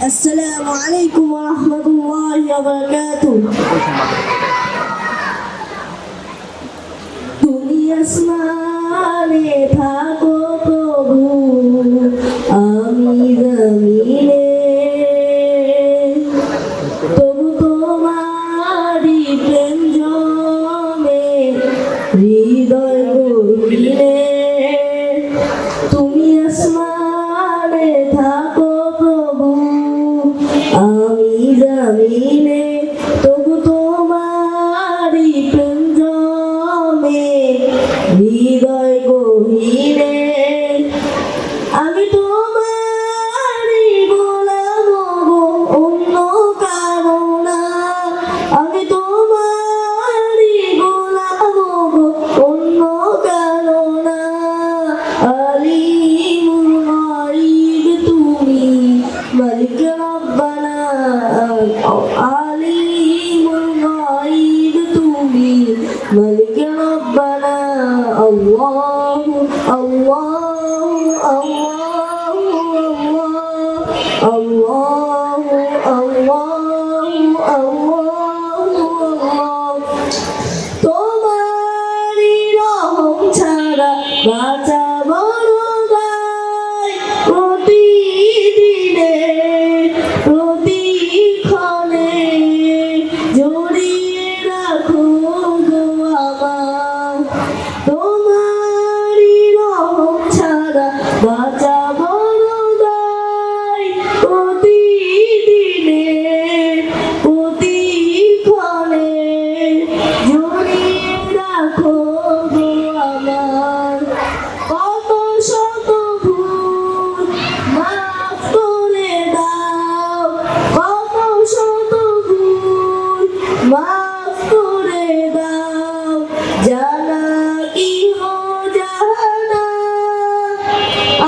আলাইকুম ওয়া রাহমাতুল্লাহি ওয়া বারাকাতুহু। তুমি আসমানে থাকো প্রভু, আমি জমিনে। তবু তোমারি প্রেম জমে, হৃদয় গহিনে তুমি আসমানে হৃদয় আমি তোমারই গোলাম গো, অন্য কারও আমি গো, অন্য কারও না। আলিমুল তুমি মালিক রব্বানা। আলিমুল গাইব তুমি মালিক আল্লাহ আল্লাহ আল্লাহ আল্লাহ তোমারি রহম ছাড়া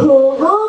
ครูก็